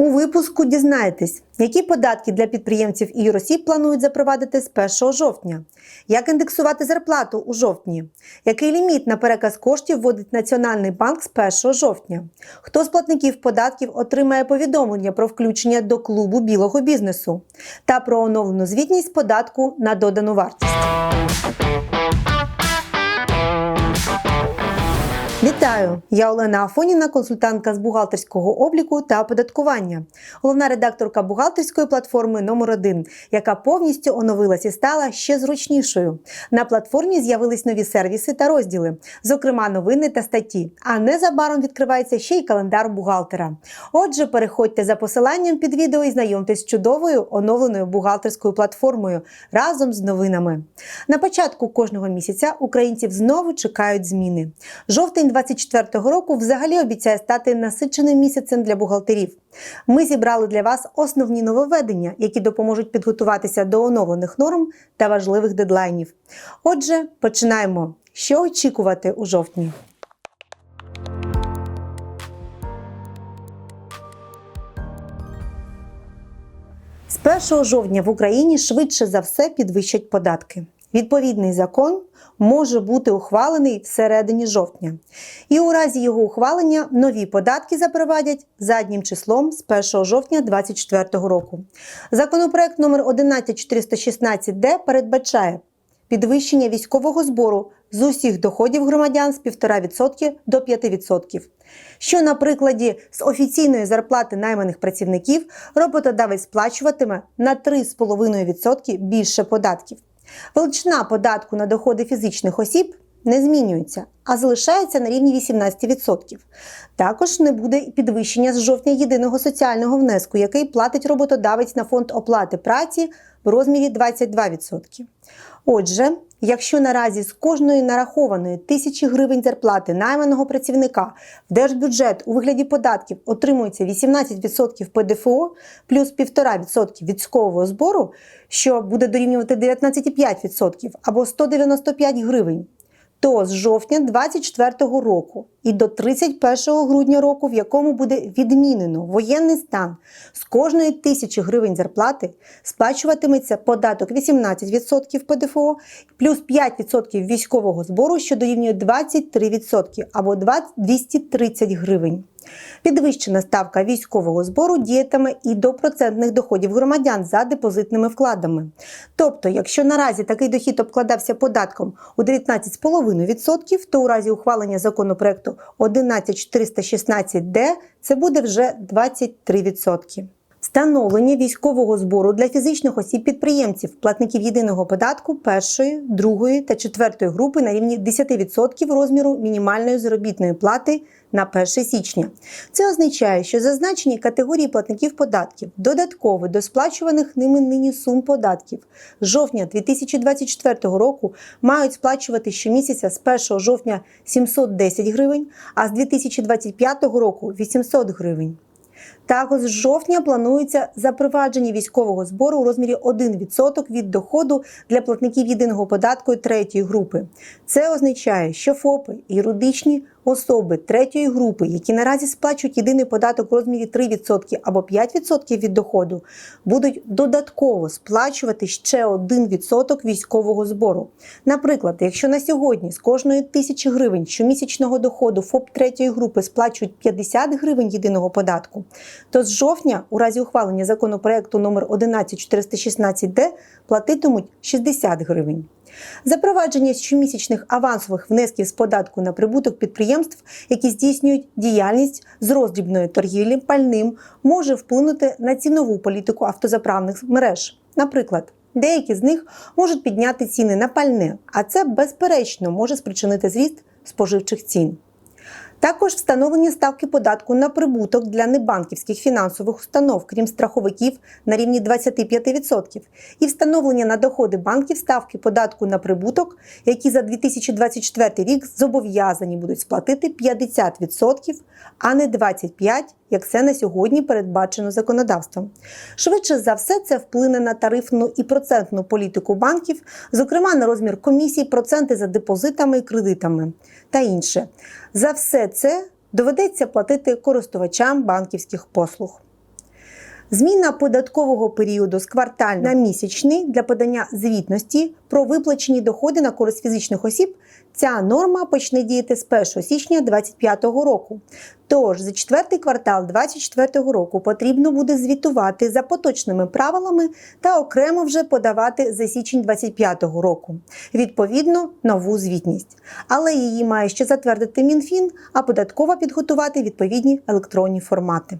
У випуску дізнаєтесь, які податки для підприємців і юросіб планують запровадити з 1 жовтня, як індексувати зарплату у жовтні, який ліміт на переказ коштів вводить Національний банк з 1 жовтня, хто з платників податків отримає повідомлення про включення до клубу білого бізнесу? Та про оновлену звітність податку на додану вартість. Вітаю! Я Олена Афоніна, консультантка з бухгалтерського обліку та оподаткування, головна редакторка бухгалтерської платформи номер 1 яка повністю оновилась і стала ще зручнішою. На платформі з'явились нові сервіси та розділи, зокрема новини та статті. А незабаром відкривається ще й календар бухгалтера. Отже, переходьте за посиланням під відео і знайомтесь з чудовою оновленою бухгалтерською платформою разом з новинами. На початку кожного місяця українців знову чекають зміни. Жовтень 2024 року взагалі обіцяє стати насиченим місяцем для бухгалтерів. Ми зібрали для вас основні нововведення, які допоможуть підготуватися до оновлених норм та важливих дедлайнів. Отже, починаємо. Що очікувати у жовтні? З 1 жовтня в Україні швидше за все підвищать податки. Відповідний закон може бути ухвалений всередині жовтня. І у разі його ухвалення нові податки запровадять заднім числом з 1 жовтня 2024 року. Законопроект номер 11416Д передбачає підвищення військового збору з усіх доходів громадян з 1,5% до 5%. Що на прикладі з офіційної зарплати найманих працівників роботодавець сплачуватиме на 3,5% більше податків. Величина податку на доходи фізичних осіб не змінюється, а залишається на рівні 18%. Також не буде підвищення з жовтня єдиного соціального внеску, який платить роботодавець на фонд оплати праці в розмірі 22%. Отже, якщо наразі з кожної нарахованої тисячі гривень зарплати найманого працівника в держбюджет у вигляді податків отримується 18% ПДФО плюс 1,5% військового збору, що буде дорівнювати 19,5% або 195 гривень, то з жовтня 2024 року і до 31 грудня року, в якому буде відмінено воєнний стан, з кожної тисячі гривень зарплати сплачуватиметься податок 18% ПДФО плюс 5% військового збору, що дорівнює 23% або 230 гривень. Підвищена ставка військового збору діятиме і до процентних доходів громадян за депозитними вкладами. Тобто, якщо наразі такий дохід обкладався податком у 19,5%, то у разі ухвалення законопроекту 11416Д це буде вже 23%. Встановлення військового збору для фізичних осіб підприємців, платників єдиного податку першої, другої та четвертої групи на рівні 10% розміру мінімальної заробітної плати на 1 січня. Це означає, що зазначені категорії платників податків додатково до сплачуваних ними нині сум податків з жовтня 2024 року мають сплачувати щомісяця з 1 жовтня 710 гривень, а з 2025 року 800 гривень. Також з жовтня планується запровадження військового збору у розмірі 1% від доходу для платників єдиного податку третьої групи. Це означає, що ФОПи і юридичні особи третьої групи, які наразі сплачують єдиний податок у розмірі 3% або 5% від доходу, будуть додатково сплачувати ще 1% військового збору. Наприклад, якщо на сьогодні з кожної тисячі гривень щомісячного доходу ФОП третьої групи сплачують 50 гривень єдиного податку, то з жовтня, у разі ухвалення законопроекту номер 11416Д платитимуть 60 гривень. Запровадження щомісячних авансових внесків з податку на прибуток підприємств, які здійснюють діяльність з роздрібної торгівлі пальним, може вплинути на цінову політику автозаправних мереж. Наприклад, деякі з них можуть підняти ціни на пальне, а це безперечно може спричинити зріст споживчих цін. Також встановлені ставки податку на прибуток для небанківських фінансових установ, крім страховиків, на рівні 25%, і встановлення на доходи банків ставки податку на прибуток, які за 2024 рік зобов'язані будуть сплатити 50%, а не 25%, як це на сьогодні передбачено законодавством. Швидше за все, це вплине на тарифну і процентну політику банків, зокрема на розмір комісій, проценти за депозитами і кредитами та інше. За все це доведеться платити користувачам банківських послуг. Зміна податкового періоду з квартального на місячний для подання звітності про виплачені доходи на користь фізичних осіб. Ця норма почне діяти з 1 січня 2025 року. Тож за четвертий квартал 2024 року потрібно буде звітувати за поточними правилами та окремо вже подавати за січень 2025 року. Відповідно, нову звітність. Але її має ще затвердити МінФін, а податкова підготувати відповідні електронні формати.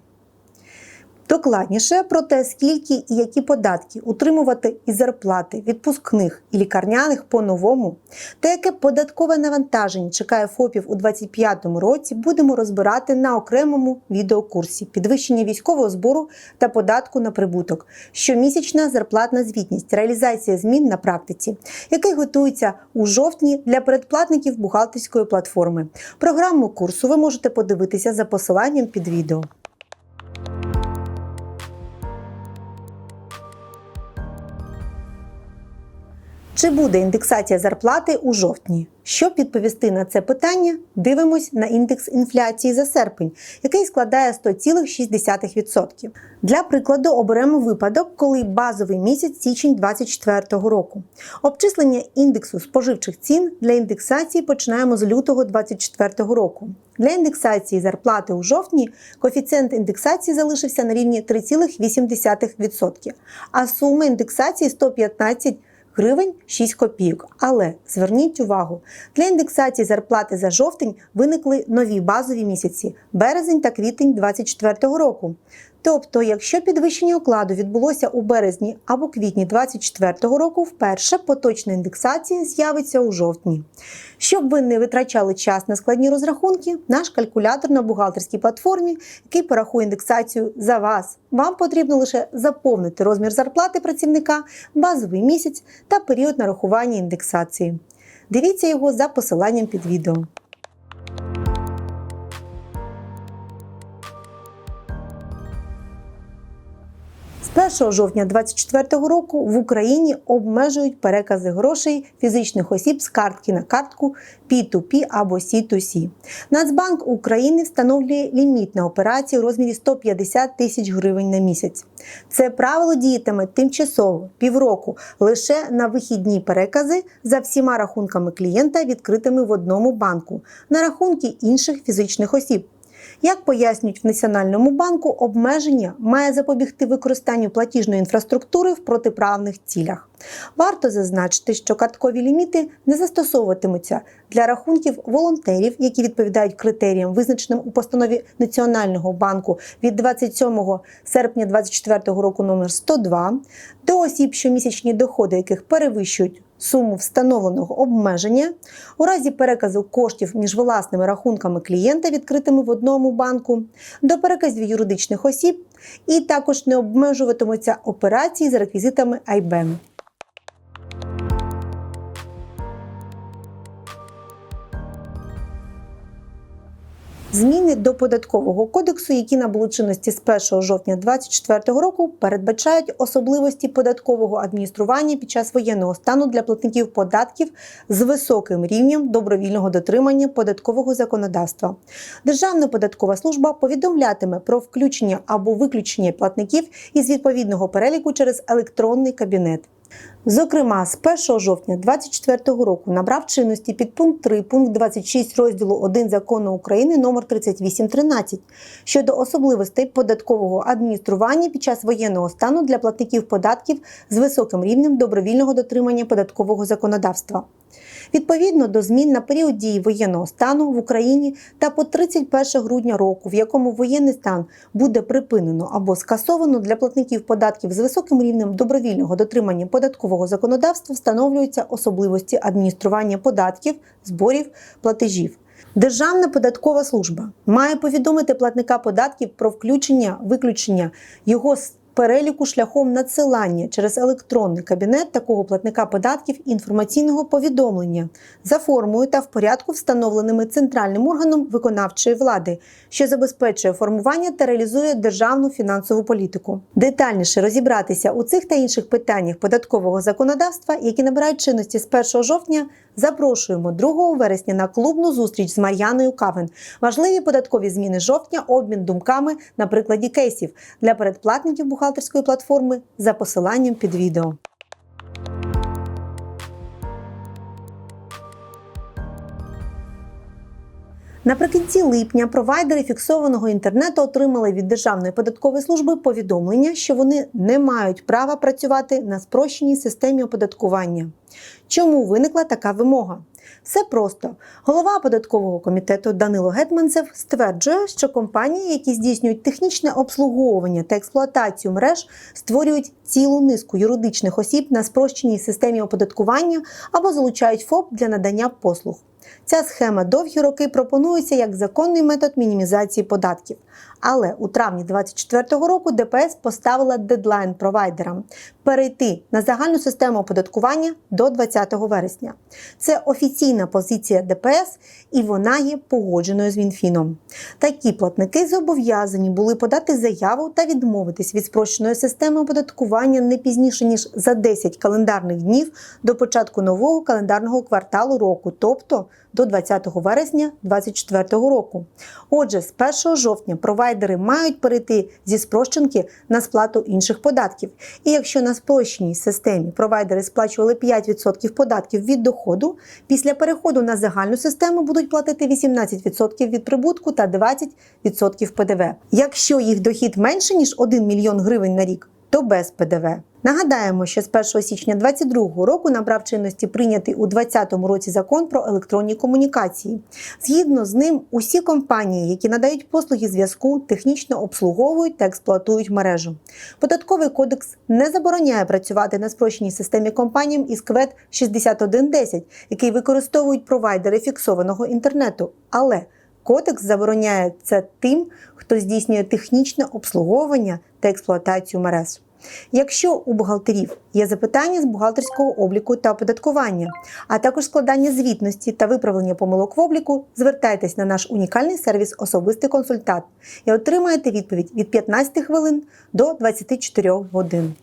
Докладніше про те, скільки і які податки утримувати із зарплати, відпускних і лікарняних по-новому, та яке податкове навантаження чекає ФОПів у 2025 році, будемо розбирати на окремому відеокурсі підвищення військового збору та податку на прибуток, щомісячна зарплатна звітність, реалізація змін на практиці, який готується у жовтні для передплатників бухгалтерської платформи. Програму курсу ви можете подивитися за посиланням під відео. Чи буде індексація зарплати у жовтні? Щоб відповісти на це питання, дивимось на індекс інфляції за серпень, який складає 100,6%. Для прикладу оберемо випадок, коли базовий місяць січень 2024 року. Обчислення індексу споживчих цін для індексації починаємо з лютого 2024 року. Для індексації зарплати у жовтні коефіцієнт індексації залишився на рівні 3,8%, а сума індексації 115 гривень 6 копійок. Але зверніть увагу, для індексації зарплати за жовтень виникли нові базові місяці березень та квітень 2024 року. Тобто, якщо підвищення окладу відбулося у березні або квітні 2024 року, вперше поточна індексація з'явиться у жовтні. Щоб ви не витрачали час на складні розрахунки, наш калькулятор на бухгалтерській платформі, який порахує індексацію за вас. Вам потрібно лише заповнити розмір зарплати працівника, базовий місяць та період нарахування індексації. Дивіться його за посиланням під відео. З 1 жовтня 2024 року в Україні обмежують перекази грошей фізичних осіб з картки на картку P2P або C2C. Нацбанк України встановлює ліміт на операції у розмірі 150 тисяч гривень на місяць. Це правило діятиме тимчасово півроку лише на вихідні перекази за всіма рахунками клієнта, відкритими в одному банку, на рахунки інших фізичних осіб. Як пояснюють в Національному банку, обмеження має запобігти використанню платіжної інфраструктури в протиправних цілях. Варто зазначити, що карткові ліміти не застосовуватимуться для рахунків волонтерів, які відповідають критеріям, визначеним у постанові Національного банку від 27 серпня 2024 року номер 102, до осіб, щомісячні доходи яких перевищують суму встановленого обмеження у разі переказу коштів між власними рахунками клієнта, відкритими в одному банку, до переказів юридичних осіб, і також не обмежуватимуться операції з реквізитами IBAN. Зміни до податкового кодексу, які набули чинності з 1 жовтня 2024 року, передбачають особливості податкового адміністрування під час воєнного стану для платників податків з високим рівнем добровільного дотримання податкового законодавства. Державна податкова служба повідомлятиме про включення або виключення платників із відповідного переліку через електронний кабінет. Зокрема, з 1 жовтня 2024 року набрав чинності підпункт 3 пункт 26 розділу 1 закону України номер 3813 щодо особливостей податкового адміністрування під час воєнного стану для платників податків з високим рівнем добровільного дотримання податкового законодавства. Відповідно до змін на період дії воєнного стану в Україні та по 31 грудня року, в якому воєнний стан буде припинено або скасовано для платників податків з високим рівнем добровільного дотримання податкового законодавства, встановлюються особливості адміністрування податків, зборів, платежів. Державна податкова служба має повідомити платника податків про включення, виключення його переліку шляхом надсилання через електронний кабінет такого платника податків інформаційного повідомлення за формою та в порядку, встановленими центральним органом виконавчої влади, що забезпечує формування та реалізує державну фінансову політику. Детальніше розібратися у цих та інших питаннях податкового законодавства, які набирають чинності з 1 жовтня. Запрошуємо 2 вересня на клубну зустріч з Мар'яною Кавен. Важливі податкові зміни жовтня, обмін думками на прикладі кейсів для передплатників бухгалтерської платформи за посиланням під відео. Наприкінці липня провайдери фіксованого інтернету отримали від Державної податкової служби повідомлення, що вони не мають права працювати на спрощеній системі оподаткування. Чому виникла така вимога? Все просто. Голова податкового комітету Данило Гетманцев стверджує, що компанії, які здійснюють технічне обслуговування та експлуатацію мереж, створюють цілу низку юридичних осіб на спрощеній системі оподаткування або залучають ФОП для надання послуг. Ця схема довгі роки пропонується як законний метод мінімізації податків. Але у травні 2024 року ДПС поставила дедлайн провайдерам перейти на загальну систему оподаткування до 20 вересня. Це офіційна позиція ДПС, і вона є погодженою з Мінфіном. Такі платники зобов'язані були подати заяву та відмовитись від спрощеної системи оподаткування не пізніше ніж за 10 календарних днів до початку нового календарного кварталу року, тобто до 20 вересня 2024 року. Отже, з 1 жовтня провайдери мають перейти зі спрощенки на сплату інших податків. І якщо на спрощеній системі провайдери сплачували 5% податків від доходу, після переходу на загальну систему будуть платити 18% від прибутку та 20% ПДВ. Якщо їх дохід менше ніж 1 мільйон гривень на рік, то без ПДВ. Нагадаємо, що з 1 січня 2022 року набрав чинності прийнятий у 2020 році закон про електронні комунікації. Згідно з ним, усі компанії, які надають послуги зв'язку, технічно обслуговують та експлуатують мережу. Податковий кодекс не забороняє працювати на спрощеній системі компаніям із КВЕД 6110, який використовують провайдери фіксованого інтернету. Але Кодекс забороняє це тим, хто здійснює технічне обслуговування та експлуатацію мереж. Якщо у бухгалтерів є запитання з бухгалтерського обліку та оподаткування, а також складання звітності та виправлення помилок в обліку, звертайтесь на наш унікальний сервіс Особистий консультант і отримаєте відповідь від 15 хвилин до 24 годин.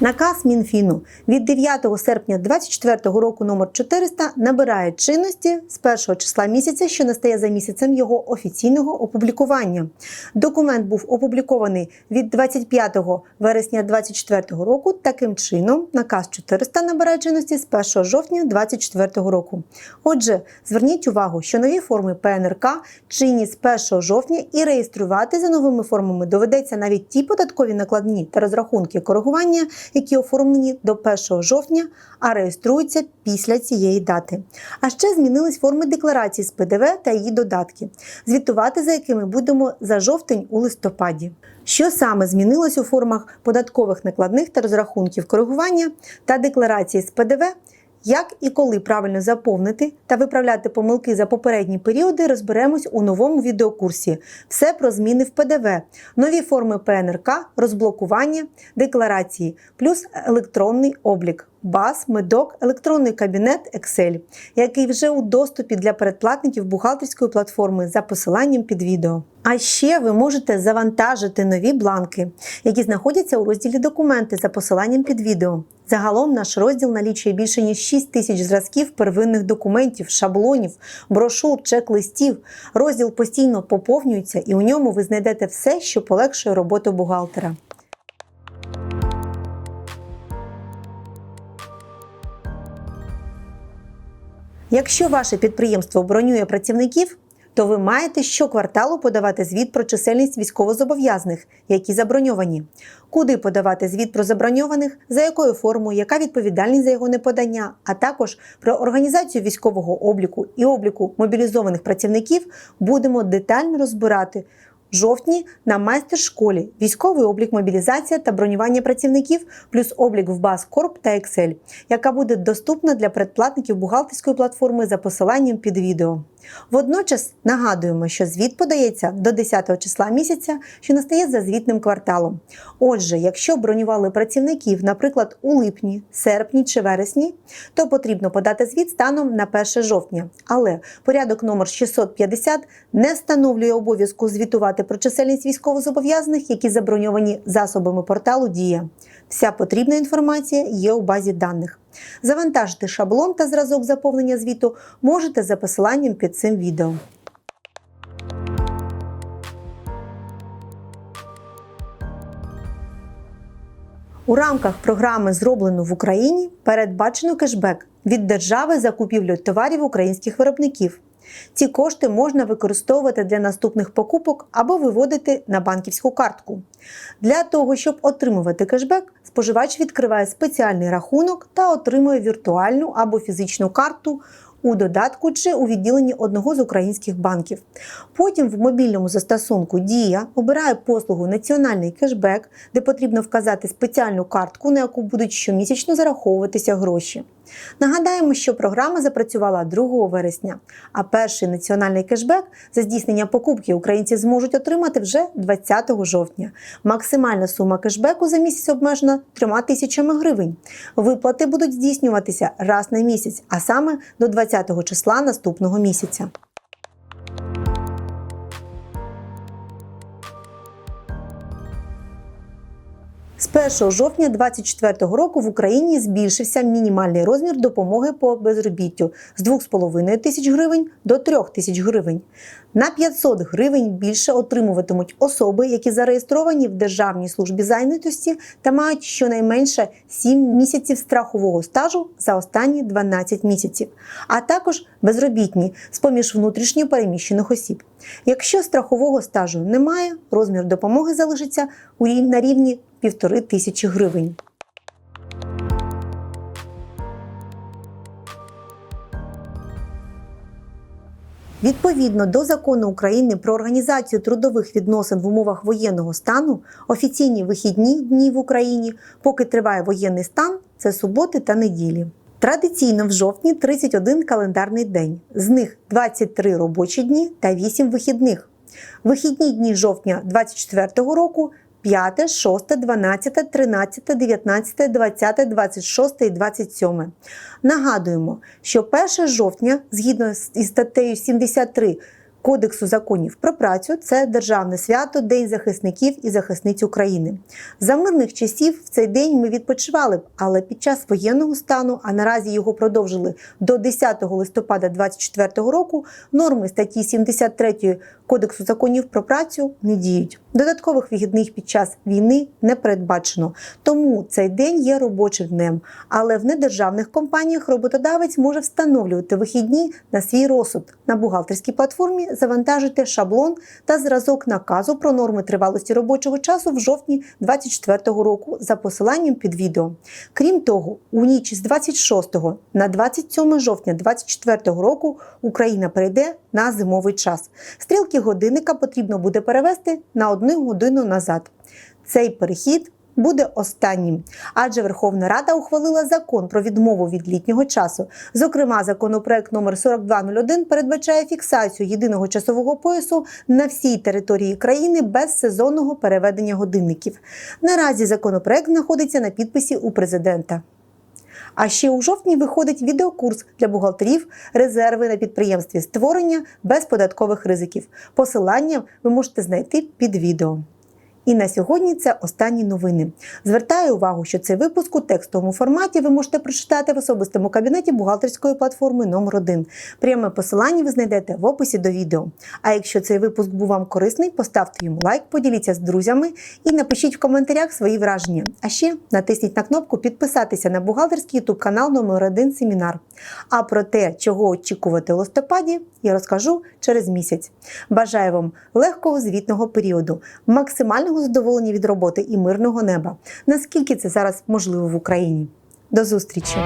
Наказ Мінфіну від 9 серпня 2024 року номер 400 набирає чинності з першого числа місяця, що настає за місяцем його офіційного опублікування. Документ був опублікований від 25 вересня 2024 року. Таким чином, наказ 400 набирає чинності з 1 жовтня 2024 року. Отже, зверніть увагу, що нові форми ПНРК чинні з 1 жовтня і реєструвати за новими формами доведеться навіть ті податкові накладні та розрахунки коригування які оформлені до 1 жовтня, а реєструються після цієї дати. А ще змінились форми декларації з ПДВ та її додатки, звітувати за якими будемо за жовтень у листопаді. Що саме змінилось у формах податкових накладних та розрахунків коригування та декларації з ПДВ? Як і коли правильно заповнити та виправляти помилки за попередні періоди, розберемось у новому відеокурсі. Все про зміни в ПДВ, нові форми ПНРК, розблокування, декларації, плюс електронний облік. БАС, медок, електронний кабінет Excel, який вже у доступі для передплатників бухгалтерської платформи за посиланням під відео. А ще ви можете завантажити нові бланки, які знаходяться у розділі Документи за посиланням під відео. Загалом наш розділ налічує більше ніж 6 тисяч зразків первинних документів, шаблонів, брошур, чек-листів. Розділ постійно поповнюється, і у ньому ви знайдете все, що полегшує роботу бухгалтера. Якщо ваше підприємство бронює працівників, то ви маєте щокварталу подавати звіт про чисельність військовозобов'язаних, які заброньовані. Куди подавати звіт про заброньованих, за якою формою, яка відповідальність за його неподання, а також про організацію військового обліку і обліку мобілізованих працівників будемо детально розбирати жовтні на майстер-школі військовий облік мобілізація та бронювання працівників, плюс облік в баз Корп та Excel, яка буде доступна для предплатників бухгалтерської платформи за посиланням під відео. Водночас нагадуємо, що звіт подається до 10 числа місяця, що настає за звітним кварталом. Отже, якщо бронювали працівників, наприклад, у липні, серпні чи вересні, то потрібно подати звіт станом на 1 жовтня. Але порядок номер 650 не встановлює обов'язку звітувати про чисельність військовозобов'язаних, які заброньовані засобами порталу Дія. Вся потрібна інформація є у базі даних. Завантажити шаблон та зразок заповнення звіту можете за посиланням під цим відео. У рамках програми Зроблено в Україні передбачено кешбек від держави за купівлю товарів українських виробників. Ці кошти можна використовувати для наступних покупок або виводити на банківську картку. Для того, щоб отримувати кешбек, споживач відкриває спеціальний рахунок та отримує віртуальну або фізичну карту у додатку чи у відділенні одного з українських банків. Потім в мобільному застосунку Дія обирає послугу Національний кешбек, де потрібно вказати спеціальну картку, на яку будуть щомісячно зараховуватися гроші. Нагадаємо, що програма запрацювала 2 вересня, а перший національний кешбек за здійснення покупки українці зможуть отримати вже 20 жовтня. Максимальна сума кешбеку за місяць обмежена 3 тисячами гривень. Виплати будуть здійснюватися раз на місяць, а саме до 20 числа наступного місяця. З 1 жовтня 2024 року в Україні збільшився мінімальний розмір допомоги по безробіттю з 2,5 тисяч гривень до 3 тисяч гривень. На 500 гривень більше отримуватимуть особи, які зареєстровані в Державній службі зайнятості та мають щонайменше 7 місяців страхового стажу за останні 12 місяців, а також безробітні з поміж внутрішньо переміщених осіб. Якщо страхового стажу немає, розмір допомоги залишиться у рів- на рівні півтори тисячі гривень. Відповідно до закону України про організацію трудових відносин в умовах воєнного стану, офіційні вихідні дні в Україні, поки триває воєнний стан, це суботи та неділі. Традиційно в жовтні 31 календарний день, з них 23 робочі дні та 8 вихідних. Вихідні дні жовтня 2024 року 5, 6, 12, 13, 19, 20, 26 і 27. Нагадуємо, що 1 жовтня, згідно із статтею 73 Кодексу законів про працю, це державне свято, День захисників і захисниць України. За мирних часів в цей день ми відпочивали б, але під час воєнного стану, а наразі його продовжили до 10 листопада 2024 року, норми статті 73 Кодексу законів про працю не діють. Додаткових вихідних під час війни не передбачено, тому цей день є робочим днем. Але в недержавних компаніях роботодавець може встановлювати вихідні на свій розсуд. На бухгалтерській платформі завантажити шаблон та зразок наказу про норми тривалості робочого часу в жовтні 2024 року за посиланням під відео. Крім того, у ніч з 26 на 27 жовтня 2024 року Україна перейде на зимовий час. Стрілки годинника потрібно буде перевести на одну годину назад. Цей перехід буде останнім, адже Верховна Рада ухвалила закон про відмову від літнього часу. Зокрема, законопроект номер 4201 передбачає фіксацію єдиного часового поясу на всій території країни без сезонного переведення годинників. Наразі законопроект знаходиться на підписі у президента. А ще у жовтні виходить відеокурс для бухгалтерів резерви на підприємстві створення без податкових ризиків. Посилання ви можете знайти під відео. І на сьогодні це останні новини. Звертаю увагу, що цей випуск у текстовому форматі ви можете прочитати в особистому кабінеті бухгалтерської платформи номер 1 Пряме посилання ви знайдете в описі до відео. А якщо цей випуск був вам корисний, поставте йому лайк, поділіться з друзями і напишіть в коментарях свої враження. А ще натисніть на кнопку підписатися на бухгалтерський YouTube канал номер 1 Семінар. А про те, чого очікувати у листопаді, я розкажу через місяць. Бажаю вам легкого звітного періоду, максимального задоволення від роботи і мирного неба. Наскільки це зараз можливо в Україні? До зустрічі!